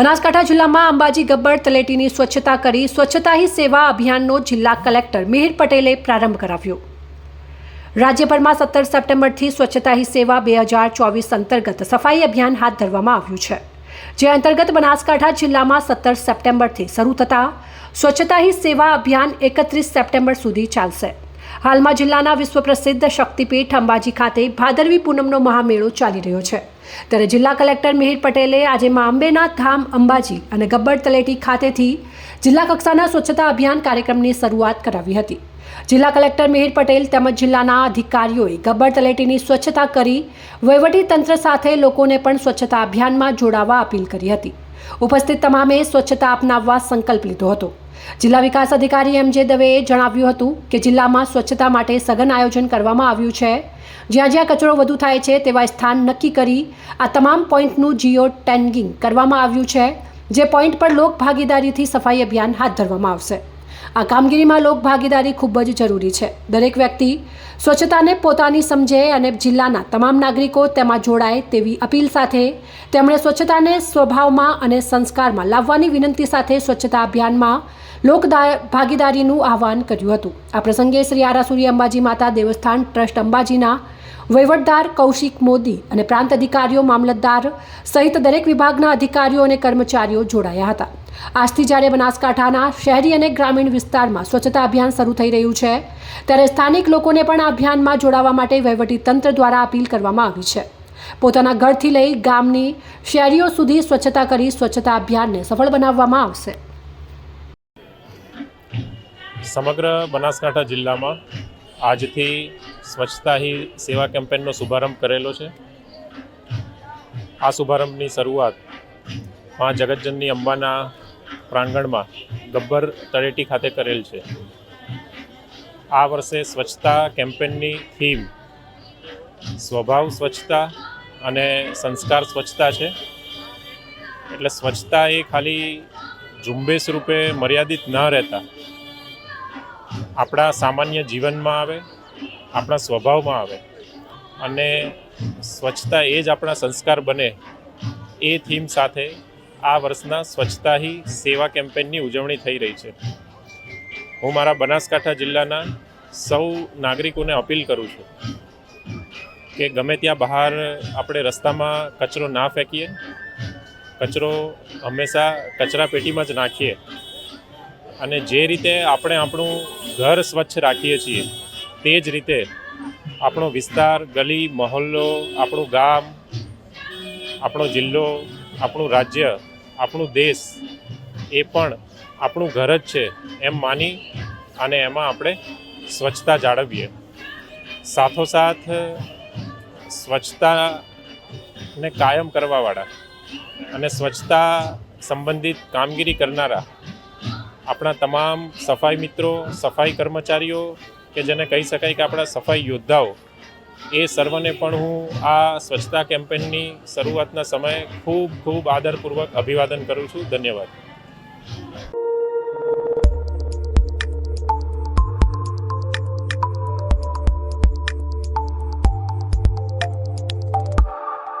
બનાસકાંઠા જિલ્લામાં અંબાજી ગબ્બર તલેટીની સ્વચ્છતા કરી સ્વચ્છતા હી સેવા અભિયાનનો જિલ્લા કલેક્ટર મિહિર પટેલે પ્રારંભ કરાવ્યો. રાજ્યભરમાં સત્તર સપ્ટેમ્બરથી સ્વચ્છતા હી સેવા બે હજાર ચોવીસ અંતર્ગત સફાઈ અભિયાન હાથ ધરવામાં આવ્યું છે, જે અંતર્ગત બનાસકાંઠા જિલ્લામાં સત્તર સપ્ટેમ્બરથી શરૂ થતા સ્વચ્છતા હી સેવા અભિયાન એકત્રીસ સપ્ટેમ્બર સુધી ચાલશે. હાલમાં જિલ્લાના વિશ્વ પ્રસિદ્ધ શક્તિપીઠ અંબાજી ખાતે ભાદરવી પૂનમનો મહામેળો ચાલી રહ્યો છે. ત્યારે જિલ્લા કલેક્ટર મિહિર પટેલે આજે મા અંબેના ધામ અંબાજી અને ગબ્બર તલેટી ખાતેથી જિલ્લા કક્ષાના સ્વચ્છતા અભિયાન કાર્યક્રમની શરૂઆત કરાવી હતી. જિલ્લા કલેક્ટર મિહિર પટેલ તેમજ જિલ્લાના અધિકારીઓએ ગબ્બર તલેટીની સ્વચ્છતા કરી વહીવટી તંત્ર સાથે લોકોને પણ સ્વચ્છતા અભિયાનમાં જોડાવા અપીલ કરી હતી. ઉપસ્થિત તમામે સ્વચ્છતા અપનાવવા સંકલ્પ લીધો હતો. જિલ્લા વિકાસ અધિકારી એમ જે દવેએ જણાવ્યું હતું કે જિલ્લામાં સ્વચ્છતા માટે સઘન આયોજન કરવામાં આવ્યું છે. જ્યાં જ્યાં કચરો વધુ થાય છે તેવા સ્થાન નક્કી કરી આ તમામ પોઈન્ટનું જીઓ ટેન્ગિંગ કરવામાં આવ્યું છે. જે પોઈન્ટ પર લોક ભાગીદારીથી સફાઈ અભિયાન હાથ ધરવામાં આવશે. આ કામગીરીમાં લોક ભાગીદારી ખૂબ જ જરૂરી છે. દરેક વ્યક્તિ સ્વચ્છતાને પોતાની સમજે અને જિલ્લાના તમામ નાગરિકો તેમાં જોડાય તેવી અપીલ સાથે તેમણે સ્વચ્છતાને સ્વભાવમાં અને સંસ્કારમાં લાવવાની વિનંતી સાથે સ્વચ્છતા અભિયાનમાં લોક ભાગીદારીનું આહવાન કર્યું હતું. આ પ્રસંગે શ્રી આરાસુરી અંબાજી માતા દેવસ્થાન ટ્રસ્ટ અંબાજીના વહીવટદાર કૌશિક મોદી અને પ્રાંત અધિકારીઓ, મામલતદાર સહિત દરેક વિભાગના અધિકારીઓ અને કર્મચારીઓ જોડાયા હતા. આજથી જ્યારે બનાસકાંઠાના શહેરી અને ગ્રામીણ વિસ્તારમાં સ્વચ્છતા અભિયાન શરૂ થઈ રહ્યું છે, ત્યારે સ્થાનિક લોકોને પણ આ અભિયાનમાં જોડાવા માટે વહીવટી તંત્ર દ્વારા અપીલ કરવામાં આવી છે. પોતાના ઘરથી લઈ ગામની શહેરીઓ સુધી સ્વચ્છતા કરી સ્વચ્છતા અભિયાનને સફળ બનાવવામાં આવશે. સમગ્ર બનાસકાંઠા જિલ્લામાં આજથી સ્વચ્છતા હી સેવા કેમ્પેનનો શુભારંભ કરેલો છે. આ શુભારંભની શરૂઆતમાં જગતજનની અંબાના પ્રાંગણમાં ગબ્બર તળેટી ખાતે કરેલ છે. આ વર્ષે સ્વચ્છતા કેમ્પેનની થીમ સ્વભાવ સ્વચ્છતા અને સંસ્કાર સ્વચ્છતા છે. એટલે સ્વચ્છતા એ ખાલી ઝુંબેશ રૂપે મર્યાદિત ન રહેતા. આપણા સામાન્ય જીવનમાં આવે, આપણા સ્વભાવમાં આવે અને સ્વચ્છતા એ જ આપણા સંસ્કાર બને એ થીમ સાથે આ વર્ષના સ્વચ્છતા હી સેવા કેમ્પેનની ઉજવણી થઈ રહી છે. હું મારા બનાસકાંઠા જિલ્લાના સૌ નાગરિકોને અપીલ કરું છું કે ગમે ત્યાં બહાર આપણે રસ્તામાં કચરો ના ફેંકીએ, કચરો હંમેશા કચરા પેટીમાં જ નાખીએ અને જે રીતે આપણે આપણું ઘર સ્વચ્છ રાખીએ છીએ, તે જ રીતે આપણો વિસ્તાર, ગલી, મહોલ્લો, આપણું ગામ, આપણો જિલ્લો, આપણું રાજ્ય આપણું દેશ એ પણ આપણું ઘર જ છે એમ માની અને એમાં આપણે સ્વચ્છતા જાળવીએ. સાથોસાથ, સ્વચ્છતાને કાયમ કરવાવાળા અને સ્વચ્છતા સંબંધિત કામગીરી કરનારા આપણા તમામ સફાઈ મિત્રો, સફાઈ કર્મચારીઓ કે જેને કહી શકાય કે આપણા સફાઈ યોદ્ધાઓ એ સર્વને પણ હું આ સ્વચ્છતા કેમ્પેનની શરૂઆતના સમયે ખૂબ ખૂબ આદરપૂર્વક અભિવાદન કરું છું. ધન્યવાદ.